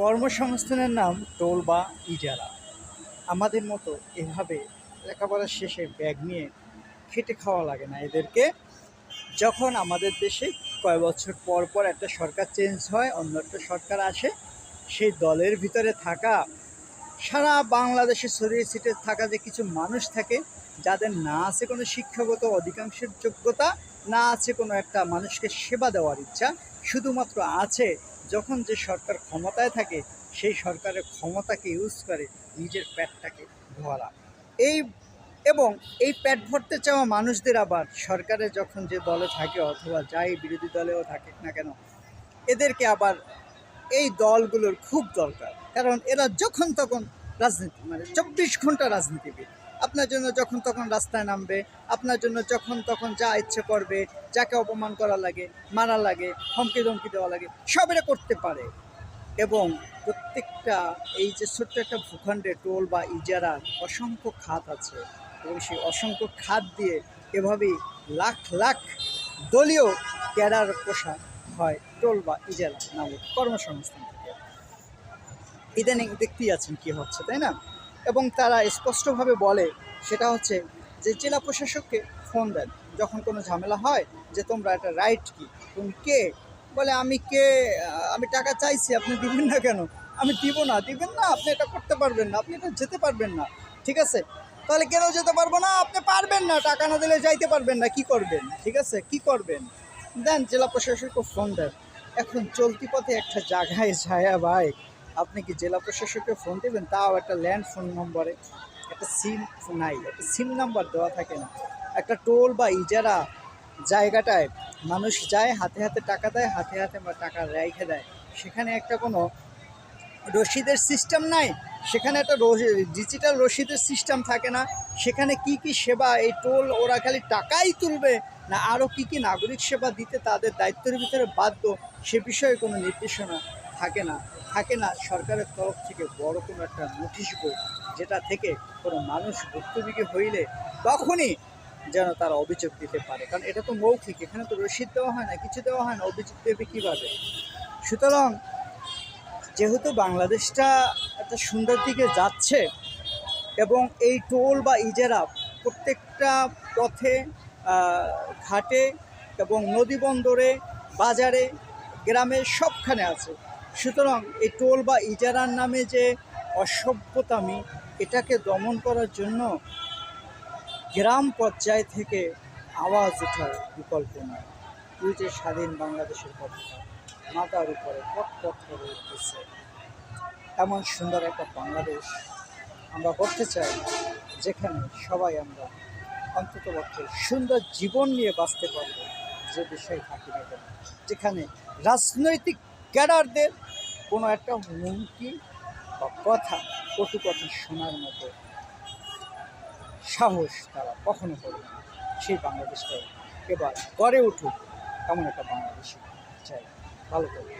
কর্মসংস্থানের নাম টোল বা ইজারা। আমাদের মতো এভাবে লেখাপড়া শেষে ব্যাগ নিয়ে খেটে খাওয়া লাগে না এদেরকে। যখন আমাদের দেশে কয় বছর পর পর একটা সরকার চেঞ্জ হয়, অন্য একটা সরকার আসে, সেই দলের ভিতরে থাকা, সারা বাংলাদেশে ছড়িয়ে ছিটে থাকা যে কিছু মানুষ থাকে, যাদের না আছে কোনো শিক্ষাগত অধিকাংশের যোগ্যতা, না আছে কোনো একটা মানুষকে সেবা দেওয়ার ইচ্ছা, শুধুমাত্র আছে যখন যে সরকার ক্ষমতায় থাকে, সেই সরকারের ক্ষমতাকে ইউজ করে নিজের পেটটাকে ভরা। এই এবং এই পেট ভরতে চাওয়া মানুষদের আবার সরকারে যখন যে দলে থাকে অথবা যাই বিরোধী দলেও থাকে না কেন, এদেরকে আবার এই দলগুলোর খুব দরকার। কারণ এরা যখন তখন রাজনীতি মানে চব্বিশ ঘণ্টা রাজনীতিবিদ। আপনার জন্য যখন তখন রাস্তায় নামবে, আপনার জন্য যখন তখন যা ইচ্ছে করবে, যাকে অপমান করা লাগে, মারা লাগে, হুমকি ধমকি দেওয়া লাগে, সব এরা করতে পারে। এবং প্রত্যেকটা এই যে ছোট্ট একটা ভূখণ্ডে টোল বা ইজারার অসংখ্য খাত আছে এবং সেই অসংখ্য খাত দিয়ে এভাবেই লাখ লাখ দলীয় ক্যাডার পোশাক হয় টোল বা ইজারা নামক কর্মসংস্থান থেকে। ইদানিং দেখতেই আছেন কি হচ্ছে, তাই না? এবং তারা স্পষ্টভাবে বলে, সেটা হচ্ছে যে জেলা প্রশাসককে ফোন দেন যখন কোনো ঝামেলা হয় যে তোমরা একটা রাইট কি? তুমি কে? বলে, আমি কে? আমি টাকা চাইছি, আপনি দিবেন না কেন? আমি দিব না, দিবেন না, আপনি এটা করতে পারবেন না, আপনি এটা যেতে পারবেন না, ঠিক আছে? তাহলে কেন যেতে পারব না? আপনি পারবেন না, টাকা না দিলে যাইতে পারবেন না, কি করবেন? ঠিক আছে? কি করবেন? দেন জেলা প্রশাসককে ফোন দেন। এখন চলতি পথে একটা জায়গায় ছায়া ভাই আপনি কি জেলা প্রশাসককে ফোন দেবেন? তাও একটা ল্যান্ড ফোন নম্বরে, একটা সিম নাই, একটা সিম নাম্বার দেওয়া থাকে না। একটা টোল বা ইজারা জায়গাটায় মানুষ যায়, হাতে হাতে টাকা দেয়, হাতে হাতে বা টাকা রেখে দেয়। সেখানে একটা কোনো রসিদের সিস্টেম নাই, সেখানে একটা ডিজিটাল রসিদের সিস্টেম থাকে না। সেখানে কি কি সেবা, এই টোল ওরা খালি টাকাই তুলবে না আরও কি কি নাগরিক সেবা দিতে তাদের দায়িত্বের ভিতরে বাধ্য, সে বিষয়ে কোনো নির্দেশনা থাকে না থাকে না, সরকারের তরফ থেকে বড় কোনো একটা নোটিশ বোর্ড যেটা থেকে কোনো মানুষ ভুক্তভোগী হইলে তখনই যেন তারা অভিযোগ দিতে পারে। কারণ এটা তো মৌখিক, এখানে তো রসিদ দেওয়া হয় না, কিছু দেওয়া হয় না, অভিযোগ দেবে কীভাবে? সুতরাং যেহেতু বাংলাদেশটা একটা সুন্দর দিকে যাচ্ছে এবং এই টোল বা ইজারা প্রত্যেকটা পথে ঘাটে এবং নদী বন্দরে, বাজারে, গ্রামে সবখানে আছে সুতরাং এই টোল বা ইজারার নামে যে অসভ্যতামি, এটাকে দমন করার জন্য গ্রাম পর্যায় থেকে আওয়াজ ওঠার বিকল্প নয় যে স্বাধীন বাংলাদেশের পতাকা, মাথার উপরে পট পট করে উঠতেছে। এমন সুন্দর একটা বাংলাদেশ আমরা করতে চাই, যেখানে সবাই আমরা অন্ততপক্ষে সুন্দর জীবন নিয়ে বাঁচতে পারব, যে বিষয় থাকি না যেখানে রাজনৈতিক ক্যাডারদের কোনো একটা হুমকি বা কথা, কটু কথা শোনার মতো সাহস তারা কখনো করবে না। সেই বাংলাদেশটা এবার গড়ে উঠুক, এমন একটা বাংলাদেশ চাই। ভালো করে